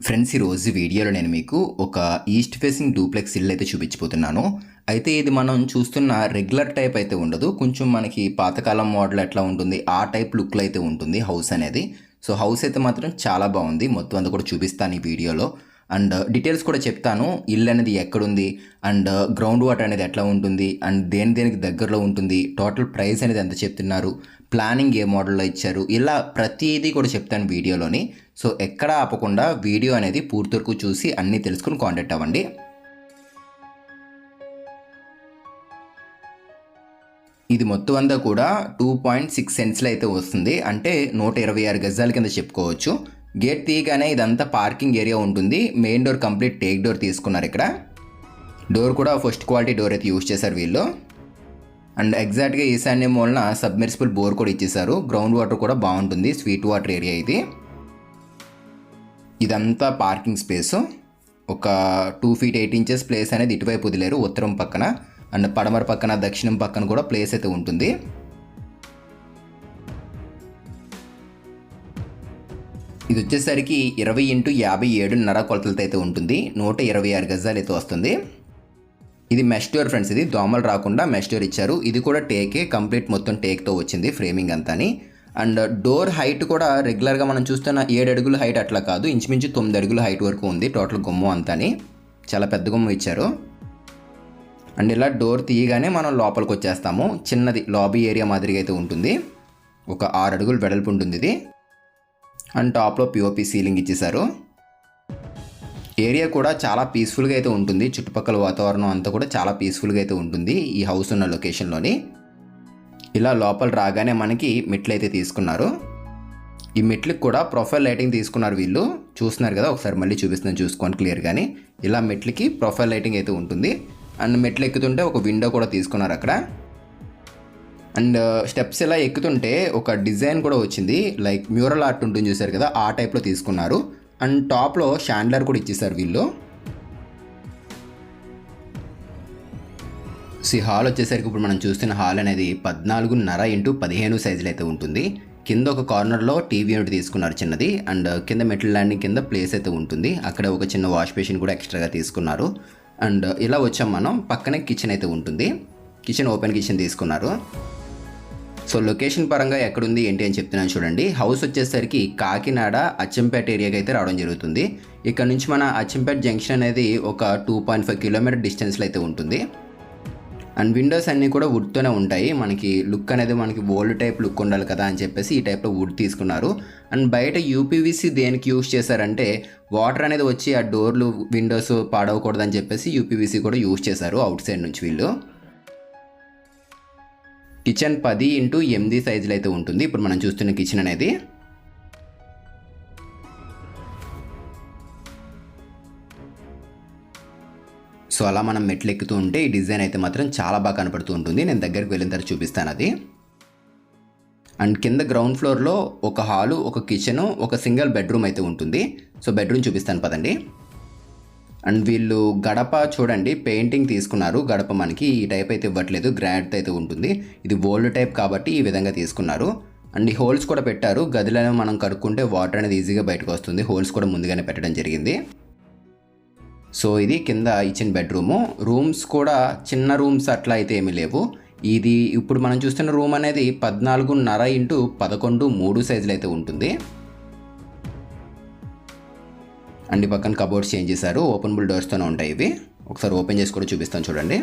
Friends ఈరోజు వీడియోలో నేను మీకు ఒక ఈస్ట్ ఫేసింగ్ డూప్లెక్స్ ఇల్లు అయితే చూపించిపోతున్నాను అయితే ఇది మనం చూస్తున్న రెగ్యులర్ టైప్ అయితే ఉండదు. కొంచెం మనకి పాతకాలం మోడల్ ఎట్లా ఉంటుంది ఆ టైప్ లుక్లో అయితే ఉంటుంది హౌస్ అనేది. సో హౌస్ అయితే మాత్రం చాలా బాగుంది. మొత్తం అంతా కూడా చూపిస్తాను ఈ వీడియోలో. అండ్ డీటెయిల్స్ కూడా చెప్తాను. ఇల్లు అనేది ఎక్కడుంది అండ్ గ్రౌండ్ వాటర్ అనేది ఎట్లా ఉంటుంది అండ్ దేని దేనికి దగ్గరలో ఉంటుంది టోటల్ ప్రైస్ అనేది ఎంత చెప్తున్నారు ప్లానింగ్ ఏ మోడల్లో ఇచ్చారు? ఇలా ప్రతిదీ కూడా చెప్తాను వీడియోలోని. సో ఎక్కడ ఆపకుండా వీడియో అనేది పూర్తి వరకు చూసి అన్నీ తెలుసుకుని కాంటాక్ట్ అవ్వండి. ఇది మొత్తం అంతా కూడా టూ పాయింట్ సిక్స్ సెంట్స్లో అయితే వస్తుంది. అంటే నూట ఇరవై ఆరు గజాల కింద చెప్పుకోవచ్చు. గేట్ తీయగానే ఇదంతా పార్కింగ్ ఏరియా ఉంటుంది. Main door complete teak door తీసుకున్నారు ఇక్కడ. డోర్ కూడా ఫస్ట్ క్వాలిటీ డోర్ అయితే యూజ్ చేశారు వీళ్ళు. అండ్ ఎగ్జాక్ట్గా ఈశాన్యం వలన సబ్మెర్సిబుల్ బోర్ కూడా ఇచ్చేసారు. గ్రౌండ్ వాటర్ కూడా బాగుంటుంది. స్వీట్ వాటర్ ఏరియా ఇది. ఇదంతా పార్కింగ్ స్పేస్. ఒక two feet eight inches place అనేది ఇటువైపు వదిలేరు ఉత్తరం పక్కన. అండ్ పడమర పక్కన దక్షిణం పక్కన కూడా ప్లేస్ అయితే ఉంటుంది. ఇది వచ్చేసరికి ఇరవై ఇంటూ యాభై ఏడున్నర కొలతలతో అయితే ఉంటుంది. నూట ఇరవై ఆరు గజాలు అయితే వస్తుంది. ఇది మెస్టోర్ ఫ్రెండ్స్ ఇది దోమలు రాకుండా మెస్టోర్ ఇచ్చారు. ఇది కూడా టేకే కంప్లీట్ మొత్తం టేక్తో వచ్చింది ఫ్రేమింగ్ అంతాని. అండ్ డోర్ హైట్ కూడా రెగ్యులర్గా మనం చూస్తున్న ఏడు అడుగుల హైట్ అట్లా కాదు. ఇంచుమించు తొమ్మిది అడుగుల హైట్ వరకు ఉంది టోటల్ గుమ్మం అంతాని. చాలా పెద్ద గుమ్మం ఇచ్చారు. అండ్ ఇలా డోర్ తీయగానే మనం లోపలికి వచ్చేస్తాము. చిన్నది లాబీ ఏరియా మాదిరిగా అయితే ఉంటుంది. ఒక ఆరు అడుగులు వెడల్పు ఉంటుంది ఇది. అండ్ టాప్లో పిఓపి సీలింగ్ ఇచ్చేసారు ఏరియా కూడా చాలా పీస్ఫుల్గా అయితే ఉంటుంది. చుట్టుపక్కల వాతావరణం అంతా కూడా చాలా పీస్ఫుల్గా అయితే ఉంటుంది ఈ హౌస్ ఉన్న లొకేషన్లోని ఇలా లోపల రాగానే మనకి మెట్లు అయితే తీసుకున్నారు. ఈ మెట్లకు కూడా ప్రొఫైల్ లైటింగ్ తీసుకున్నారు వీళ్ళు. చూస్తున్నారు కదా ఒకసారి మళ్ళీ చూపిస్తున్నాను చూసుకోండి క్లియర్ కానీ ఇలా మెట్లకి ప్రొఫైల్ లైటింగ్ అయితే ఉంటుంది. అండ్ మెట్లు ఎక్కుతుంటే ఒక విండో కూడా తీసుకున్నారు అక్కడ. అండ్ uh, స్టెప్స్ ఇలా ఎక్కుతుంటే ఒక డిజైన్ కూడా వచ్చింది. లైక్ మ్యూరల్ ఆర్ట్ ఉంటుంది చూసారు కదా ఆ టైప్లో తీసుకున్నారు. అండ్ టాప్లో షాండ్లర్ కూడా ఇచ్చేసారు వీళ్ళు. సి హాల్ వచ్చేసరికి ఇప్పుడు మనం చూస్తున్న హాల్ అనేది పద్నాలుగున్నర ఇంటూ పదిహేను సైజులు అయితే ఉంటుంది. కింద ఒక కార్నర్లో టీవీ యూనిట్ తీసుకున్నారు చిన్నది. అండ్ కింద మెటల్ ల్యాండింగ్ కింద ప్లేస్ అయితే ఉంటుంది. అక్కడ ఒక చిన్న వాష్ బేసిన్ కూడా ఎక్స్ట్రాగా తీసుకున్నారు. అండ్ ఇలా వచ్చాం మనం. పక్కనే కిచెన్ అయితే ఉంటుంది. కిచెన్ ఓపెన్ కిచెన్ తీసుకున్నారు. సో లొకేషన్ పరంగా ఎక్కడుంది ఏంటి అని చెప్తున్నాను చూడండి. హౌస్ వచ్చేసరికి కాకినాడ అచ్చంపేట ఏరియాకి అయితే రావడం జరుగుతుంది. ఇక్కడ నుంచి మన అచ్చంపేట జంక్షన్ అనేది ఒక టూ పాయింట్ ఫైవ్ కిలోమీటర్ డిస్టెన్స్లో అయితే ఉంటుంది. అండ్ విండోస్ అన్నీ కూడా వుడ్తోనే ఉంటాయి. మనకి లుక్ అనేది మనకి ఓల్డ్ టైప్ లుక్ ఉండాలి కదా అని చెప్పేసి ఈ టైప్లో వుడ్ తీసుకున్నారు. అండ్ బయట యూపీవీసీ దేనికి యూస్ చేశారంటే వాటర్ అనేది వచ్చి ఆ డోర్లు విండోస్ పాడవకూడదని చెప్పేసి యూపీవీసీ కూడా యూస్ చేశారు అవుట్ సైడ్ నుంచి వీళ్ళు. కిచెన్ పది ఇంటూ ఎనిమిది సైజులు అయితే ఉంటుంది. ఇప్పుడు మనం చూస్తున్న కిచెన్ అనేది. సో అలా మనం మెట్లు ఎక్కుతూ ఉంటే ఈ డిజైన్ అయితే మాత్రం చాలా బాగా కనపడుతూ ఉంటుంది. నేను దగ్గరికి వెళ్ళిన తర్వాత చూపిస్తాను అది. అండ్ కింద గ్రౌండ్ ఫ్లోర్లో ఒక హాలు ఒక కిచెను ఒక సింగిల్ బెడ్రూమ్ అయితే ఉంటుంది. సో బెడ్రూమ్ చూపిస్తాను పదండి. అండ్ వీళ్ళు గడప చూడండి పెయింటింగ్ తీసుకున్నారు. గడప మనకి ఈ టైప్ అయితే ఇవ్వట్లేదు. గ్రాండ్ అయితే ఉంటుంది. ఇది ఓల్డ్ టైప్ కాబట్టి ఈ విధంగా తీసుకున్నారు. అండ్ ఈ హోల్స్ కూడా పెట్టారు. గదిలో మనం కడుక్కుంటే వాటర్ అనేది ఈజీగా బయటకు వస్తుంది. హోల్స్ కూడా ముందుగానే పెట్టడం జరిగింది. సో ఇది కింద ఇచ్చిన బెడ్రూము. రూమ్స్ కూడా చిన్న రూమ్స్ అట్లా అయితే ఏమీ లేవు. ఇది ఇప్పుడు మనం చూస్తున్న రూమ్ అనేది పద్నాలుగున్నర ఇంటూ పదకొండు మూడు సైజులు అయితే ఉంటుంది. అండ్ ఈ పక్కన కబోర్డ్స్ చేంజ్ చేశారు. ఓపెనబుల్ డోర్స్తోనే ఉంటాయి ఇవి. ఒకసారి ఓపెన్ చేసి కూడా చూపిస్తాను చూడండి.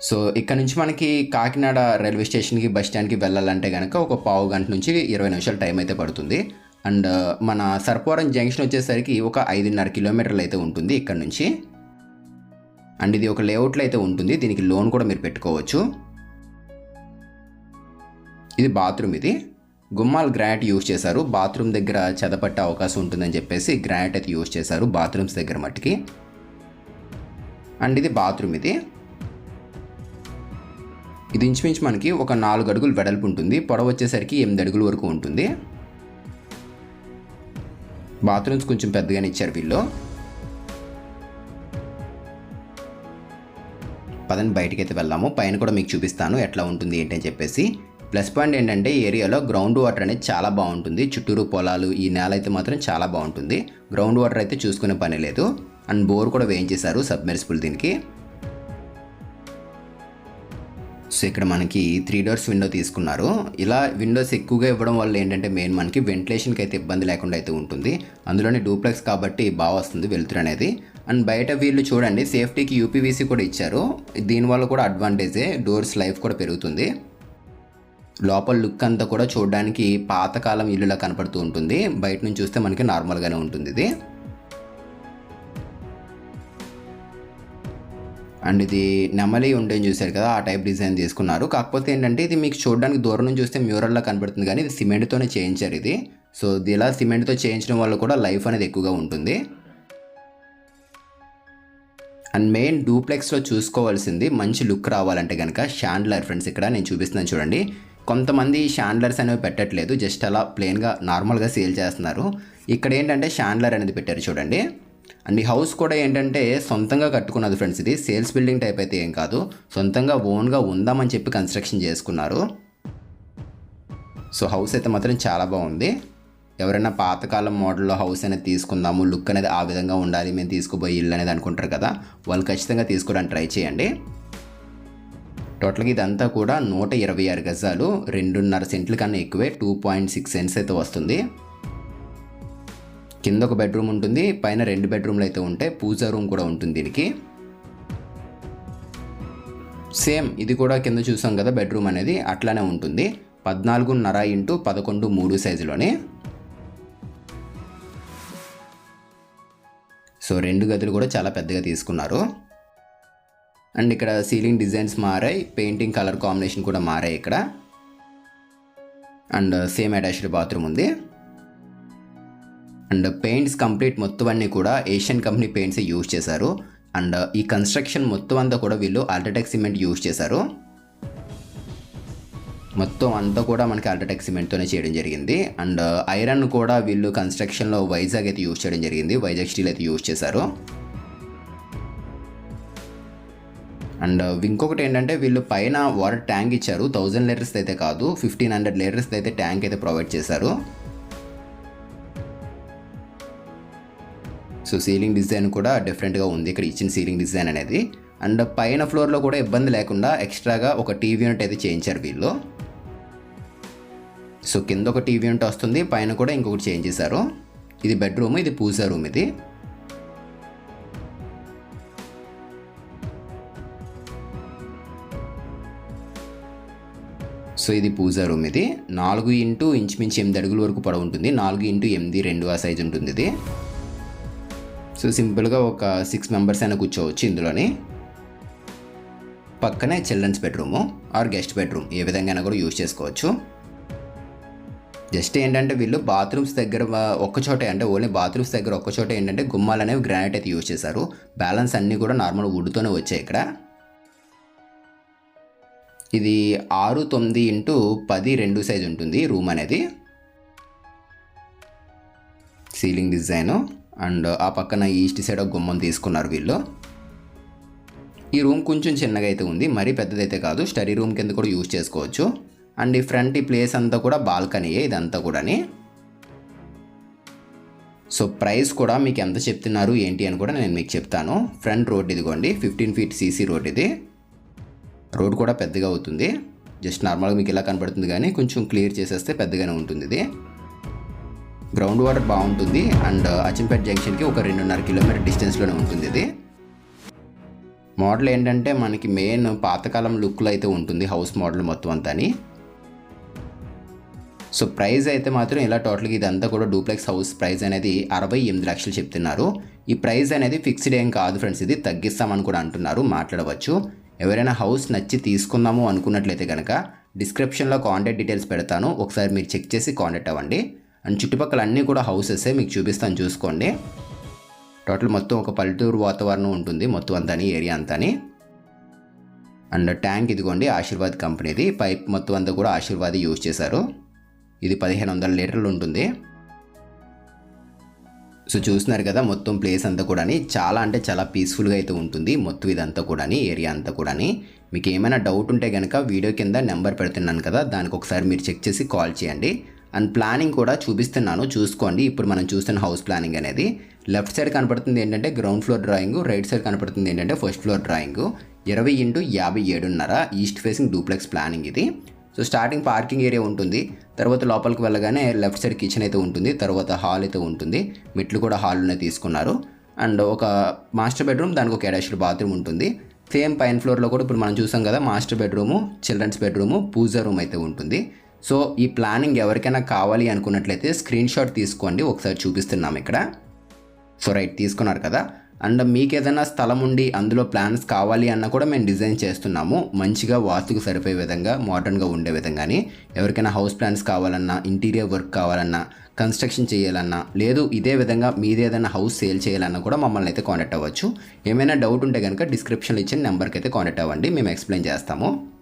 సో ఇక్కడ నుంచి మనకి కాకినాడ రైల్వే స్టేషన్కి బస్ స్టాండ్కి వెళ్ళాలంటే కనుక ఒక పావు గంట నుంచి ఇరవై నిమిషాల టైం అయితే పడుతుంది. అండ్ మన సర్పవరం జంక్షన్ వచ్చేసరికి ఒక ఐదున్నర కిలోమీటర్లు అయితే ఉంటుంది ఇక్కడ నుంచి. అండ్ ఇది ఒక లేఅవుట్లో అయితే ఉంటుంది. దీనికి లోన్ కూడా మీరు పెట్టుకోవచ్చు. ఇది బాత్రూమ్ ఇది. గుమ్మాలు గ్రానైట్ యూజ్ చేశారు. బాత్రూమ్ దగ్గర చెదపట్టే అవకాశం ఉంటుందని చెప్పేసి గ్రానైట్ అయితే యూజ్ చేశారు బాత్రూమ్స్ దగ్గర మట్టికి. అండ్ ఇది బాత్రూమ్ ఇది. ఇది ఇంచుమించు మనకి ఒక నాలుగు అడుగులు వెడల్పు ఉంటుంది. పొడవు వచ్చేసరికి ఎనిమిది అడుగుల వరకు ఉంటుంది. బాత్రూమ్స్ కొంచెం పెద్దగానే ఇచ్చారు వీళ్ళు. పదని బయటకైతే అయితే వెళ్దాము. పైన కూడా మీకు చూపిస్తాను ఎట్లా ఉంటుంది ఏంటి అని చెప్పేసి. ప్లస్ పాయింట్ ఏంటంటే ఈ ఏరియాలో గ్రౌండ్ వాటర్ అనేది చాలా బాగుంటుంది. చుట్టూరు పొలాలు ఈ నేల అయితే మాత్రం చాలా బాగుంటుంది. గ్రౌండ్ వాటర్ అయితే చూసుకునే పని లేదు. అండ్ బోర్ కూడా వేయించేశారు సబ్మెర్సిబుల్ దీనికి. సో ఇక్కడ మనకి త్రీ డోర్స్ విండో తీసుకున్నారు. ఇలా విండోస్ ఎక్కువగా ఇవ్వడం వల్ల ఏంటంటే మెయిన్ మనకి వెంటిలేషన్కి అయితే ఇబ్బంది లేకుండా అయితే ఉంటుంది. అందులోనే డూప్లెక్స్ కాబట్టి బాగా వస్తుంది వెలుతురు అనేది. అండ్ బయట వీళ్ళు చూడండి సేఫ్టీకి యూపీవీసీ కూడా ఇచ్చారు. దీనివల్ల కూడా అడ్వాంటేజే డోర్స్ లైఫ్ కూడా పెరుగుతుంది. లోపల లుక్ అంతా కూడా చూడడానికి పాతకాలం ఇల్లులా కనపడుతూ ఉంటుంది. బయట నుంచి చూస్తే మనకి నార్మల్గానే ఉంటుంది ఇది. అండ్ ఇది నెమలి ఉండేని చూశారు కదా ఆ టైప్ డిజైన్ తీసుకున్నారు. కాకపోతే ఏంటంటే ఇది మీకు చూడడానికి దూరం నుంచి చూస్తే మ్యూరల్లా కనపడుతుంది కానీ ఇది సిమెంట్తోనే చేయించారు ఇది. సో ఇది ఇలా సిమెంట్తో చేయించడం వల్ల కూడా లైఫ్ అనేది ఎక్కువగా ఉంటుంది. అండ్ మెయిన్ డూప్లెక్స్లో చూసుకోవాల్సింది మంచి లుక్ రావాలంటే కనుక షాండ్లర్ ఫ్రెండ్స్ ఇక్కడ నేను చూపిస్తున్నాను చూడండి. కొంతమంది షాండ్లర్స్ అనేవి పెట్టట్లేదు జస్ట్ అలా ప్లెయిన్గా నార్మల్గా సేల్ చేస్తున్నారు. ఇక్కడ ఏంటంటే షాండ్లర్ అనేది పెట్టారు చూడండి. అండ్ ఈ హౌస్ కూడా ఏంటంటే సొంతంగా కట్టుకున్నది ఫ్రెండ్స్ ఇది. సేల్స్ బిల్డింగ్ టైప్ అయితే ఏం కాదు. సొంతంగా ఓన్గా ఉందామని చెప్పి కన్స్ట్రక్షన్ చేసుకున్నారు. సో హౌస్ అయితే మాత్రం చాలా బాగుంది. ఎవరైనా పాతకాలం మోడల్లో హౌస్ అనేది తీసుకుందాము లుక్ అనేది ఆ విధంగా ఉండాలి మేము తీసుకుపోయి ఇల్లు అనేది అనుకుంటారు కదా. వాళ్ళు ఖచ్చితంగా తీసుకోవడానికి ట్రై చేయండి. టోటల్గా ఇదంతా కూడా నూట ఇరవై ఆరు గజాలు రెండున్నర సెంట్ల కన్నా ఎక్కువే టూ పాయింట్ సిక్స్ సెంట్స్ అయితే వస్తుంది. కింద ఒక బెడ్రూమ్ ఉంటుంది పైన రెండు బెడ్రూమ్లు అయితే ఉంటాయి పూజా రూమ్ కూడా ఉంటుంది దీనికి. సేమ్ ఇది కూడా కింద చూసాం కదా బెడ్రూమ్ అనేది అట్లానే ఉంటుంది పద్నాలుగున్నర ఇంటూ పదకొండు మూడు సైజులోనే. సో రెండు గదులు కూడా చాలా పెద్దగా తీసుకున్నారు. అండ్ ఇక్కడ సీలింగ్ డిజైన్స్ మారాయి పెయింటింగ్ కలర్ కాంబినేషన్ కూడా మారాయి ఇక్కడ. అండ్ సేమ్ అటాచ్డ్ బాత్రూమ్ ఉంది. అండ్ పెయింట్స్ కంప్లీట్ మొత్తం అన్నీ కూడా ఏషియన్ కంపెనీ పెయింట్స్ యూజ్ చేశారు. అండ్ ఈ కన్స్ట్రక్షన్ మొత్తం అంతా కూడా వీళ్ళు అల్ట్రాటెక్ సిమెంట్ యూజ్ చేశారు. మొత్తం అంతా కూడా మనకి అల్ట్రాటెక్ సిమెంట్తోనే చేయడం జరిగింది. అండ్ ఐరన్ కూడా వీళ్ళు కన్స్ట్రక్షన్లో వైజాగ్ అయితే యూజ్ చేయడం జరిగింది. వైజాగ్ స్టీల్ అయితే యూజ్ చేశారు. అండ్ uh, ఇంకొకటి ఏంటంటే వీళ్ళు పైన వాటర్ ట్యాంక్ ఇచ్చారు. థౌజండ్ లీటర్స్ అయితే కాదు ఫిఫ్టీన్ హండ్రెడ్ లీటర్స్ అయితే ట్యాంక్ అయితే ప్రొవైడ్ చేశారు. సో సీలింగ్ డిజైన్ కూడా డిఫరెంట్గా ఉంది. ఇక్కడ ఇచ్చిన సీలింగ్ డిజైన్ అనేది. అండ్ పైన ఫ్లోర్లో కూడా ఇబ్బంది లేకుండా ఎక్స్ట్రాగా ఒక టీవీ యూనిట్ అయితే చేయించారు వీళ్ళు. సో కింద ఒక టీవీ యూనిట్ వస్తుంది పైన కూడా ఇంకొకటి చేంజ్ చేశారు. ఇది బెడ్రూమ్ ఇది పూజా రూమ్ ఇది. సో ఇది పూజా రూమ్ ఇది. నాలుగు ఇంటూ ఇంచుమించు ఎనిమిది అడుగుల వరకు పొడవు ఉంటుంది. నాలుగు ఇంటూ ఎనిమిది రెండు ఆ సైజ్ ఉంటుంది ఇది. సో సింపుల్గా ఒక సిక్స్ మెంబర్స్ అయినా కూర్చోవచ్చు ఇందులోని. పక్కనే children's bedroom or guest bedroom ఏ విధంగా కూడా యూజ్ చేసుకోవచ్చు. జస్ట్ ఏంటంటే వీళ్ళు బాత్రూమ్స్ దగ్గర ఒక్కచోటే అంటే ఓన్లీ బాత్రూమ్స్ దగ్గర ఒక్క చోట ఏంటంటే గుమ్మాలు అనేవి గ్రానైట్ అయితే యూజ్ చేశారు. బ్యాలెన్స్ అన్నీ కూడా నార్మల్ వుడ్తోనే వచ్చాయి ఇక్కడ. ఇది ఆరు తొమ్మిది ఇంటూ పది రెండు సైజ్ ఉంటుంది రూమ్ అనేది. సీలింగ్ డిజైను అండ్ ఆ పక్కన ఈస్ట్ సైడ్ ఒక గుమ్మం తీసుకున్నారు వీళ్ళు. ఈ రూమ్ కొంచెం చిన్నగా అయితే ఉంది మరీ పెద్దదైతే కాదు స్టడీ రూమ్ కింద కూడా యూజ్ చేసుకోవచ్చు. అండ్ ఈ ఫ్రంట్ ఈ ప్లేస్ అంతా కూడా బాల్కనీయే ఇదంతా కూడాని. సో ప్రైస్ కూడా మీకు ఎంత చెప్తున్నారు ఏంటి అని కూడా నేను మీకు చెప్తాను. ఫ్రంట్ రోడ్ ఇదిగోండి ఫిఫ్టీన్ ఫీట్ సీసీ రోడ్ ఇది. రోడ్ కూడా పెద్దగా అవుతుంది. జస్ట్ నార్మల్గా మీకు ఇలా కనపడుతుంది కానీ కొంచెం క్లియర్ చేసేస్తే పెద్దగానే ఉంటుంది ఇది. గ్రౌండ్ వాటర్ బాగుంటుంది అండ్ అచ్చంపేట జంక్షన్కి ఒక రెండున్నర కిలోమీటర్ డిస్టెన్స్లోనే ఉంటుంది ఇది. మోడల్ ఏంటంటే మనకి మెయిన్ పాతకాలం లుక్లో అయితే ఉంటుంది హౌస్ మోడల్ మొత్తం అంతా సో ప్రైస్ అయితే మాత్రం ఇలా టోటల్గా ఇదంతా కూడా డూప్లెక్స్ హౌస్ ప్రైస్ అనేది అరవై ఎనిమిది లక్షలు చెప్తున్నారు. ఈ ప్రైస్ అనేది ఫిక్స్డ్ ఏం కాదు ఫ్రెండ్స్ ఇది తగ్గిస్తామని కూడా అంటున్నారు మాట్లాడవచ్చు. ఎవరైనా హౌస్ నచ్చి తీసుకుందాము అనుకున్నట్లయితే కనుక డిస్క్రిప్షన్లో కాంటాక్ట్ డీటెయిల్స్ పెడతాను. ఒకసారి మీరు చెక్ చేసి కాంటాక్ట్ అవ్వండి. అండ్ చుట్టుపక్కల అన్నీ కూడా హౌసెసే మీకు చూపిస్తాను. చూసుకోండి. టోటల్ మొత్తం ఒక పల్లెటూరు వాతావరణం ఉంటుంది. మొత్తం అంతాని ఏరియా అంతాని. అండ్ ట్యాంక్ ఇదిగోండి ఆశీర్వాద్ కంపెనీది. పైప్ మొత్తం అంతా కూడా ఆశీర్వాద్ యూజ్ చేశారు. ఇది పదిహేను వందల లీటర్లు ఉంటుంది. సో చూస్తున్నారు కదా మొత్తం ప్లేస్ అంతా కూడా చాలా అంటే చాలా పీస్ఫుల్గా అయితే ఉంటుంది మొత్తం ఇదంతా కూడా ఏరియా అంతా కూడా మీకు ఏమైనా డౌట్ ఉంటే కనుక వీడియో కింద నెంబర్ పెడుతున్నాను కదా దానికి ఒకసారి మీరు చెక్ చేసి కాల్ చేయండి. అండ్ ప్లానింగ్ కూడా చూపిస్తున్నాను చూసుకోండి. ఇప్పుడు మనం చూస్తున్న హౌస్ ప్లానింగ్ అనేది. లెఫ్ట్ సైడ్ కనపడుతుంది ఏంటంటే ground floor drawing right side కనపడుతుంది ఏంటంటే ఫస్ట్ ఫ్లోర్ డ్రాయింగ్ ఇరవై ఇంటూ యాభై ఏడున్నర ఈస్ట్ ఫేసింగ్ డూప్లెక్స్ ప్లానింగ్ ఇది. సో స్టార్టింగ్ పార్కింగ్ ఏరియా ఉంటుంది. తర్వాత లోపలికి వెళ్ళగానే లెఫ్ట్ సైడ్ కిచెన్ అయితే ఉంటుంది తర్వాత హాల్ అయితే ఉంటుంది. మెట్లు కూడా హాల్లోనే తీసుకున్నారు. అండ్ ఒక మాస్టర్ బెడ్రూమ్ దానికి ఒక అటాచ్డ్ బాత్రూమ్ ఉంటుంది. సేమ్ పైన ఫ్లోర్లో కూడా ఇప్పుడు మనం చూసాం కదా master bedroom children's bedroom pooja room అయితే ఉంటుంది. సో ఈ ప్లానింగ్ ఎవరికైనా కావాలి అనుకున్నట్లయితే స్క్రీన్ షాట్ తీసుకోండి ఒకసారి చూపిస్తున్నాం ఇక్కడ. సో రైట్ తీసుకున్నారు కదా. అండ్ మీకు ఏదైనా స్థలం ఉండి అందులో ప్లాన్స్ కావాలి అన్న కూడా మేము డిజైన్ చేస్తున్నాము. మంచిగా వాస్తుకు సరిపోయే విధంగా మోడర్న్గా ఉండే విధంగానే. ఎవరికైనా హౌస్ ప్లాన్స్ కావాలన్నా ఇంటీరియర్ వర్క్ కావాలన్నా కన్స్ట్రక్షన్ చేయాలన్నా లేదు ఇదే విధంగా మీది ఏదైనా హౌస్ సేల్ చేయాలన్నా కూడా మమ్మల్ని అయితే కాంటాక్ట్ అవ్వచ్చు. ఏమైనా డౌట్ ఉంటే కనుక డిస్క్రిప్షన్లో ఇచ్చిన నెంబర్కి అయితే కాంటాక్ట్ అవ్వండి. మేము ఎక్స్ప్లెయిన్ చేస్తాము.